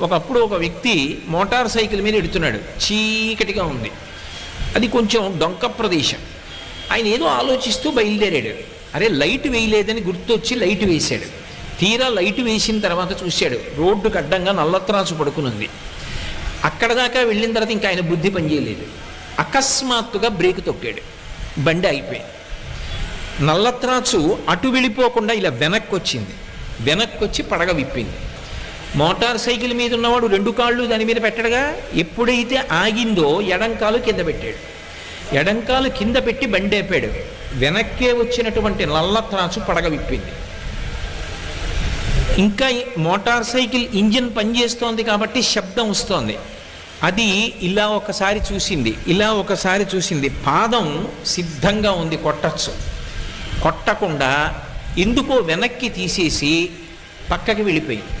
ఒకప్పుడు ఒక వ్యక్తి మోటార్ సైకిల్ మీద ఎడుతున్నాడు. చీకటిగా ఉంది. అది కొంచెం డొంక ప్రదేశం. ఆయన ఏదో ఆలోచిస్తూ బయలుదేరాడు. అరే లైట్ వేయలేదని గుర్తొచ్చి లైట్ వేశాడు. తీరా లైట్ వేసిన తర్వాత చూశాడు. రోడ్డుకు అడ్డంగా నల్లత్రాసు పడుకునుంది. అక్కడ దాకా వెళ్ళిన తర్వాత ఇంకా ఆయన బుద్ధి పనిచేయలేదు. అకస్మాత్తుగా బ్రేక్ తొక్కాడు. బండి అయిపోయింది నల్లత్రాచు అటు వెళ్ళిపోకుండా ఇలా వెనక్కి వచ్చింది వెనక్కి వచ్చి పడగ విప్పింది. మోటార్ సైకిల్ మీద ఉన్నవాడు రెండు కాళ్ళు దాని మీద పెట్టడగా ఎప్పుడైతే ఆగిందో ఎడంకాలు కింద పెట్టాడు. ఎడంకాలు కింద పెట్టి బండేపాడు వెనక్కే వచ్చినటువంటి నల్లత్రాచు పడగ విప్పింది. ఇంకా మోటార్ సైకిల్ ఇంజిన్ పనిచేస్తోంది కాబట్టి శబ్దం వస్తోంది. అది ఇలా ఒకసారి చూసింది ఇలా ఒకసారి చూసింది. పాదం సిద్ధంగా ఉంది కొట్టచ్చు. కొట్టకుండా ఎందుకో వెనక్కి తీసేసి పక్కకి వెళ్ళిపోయింది.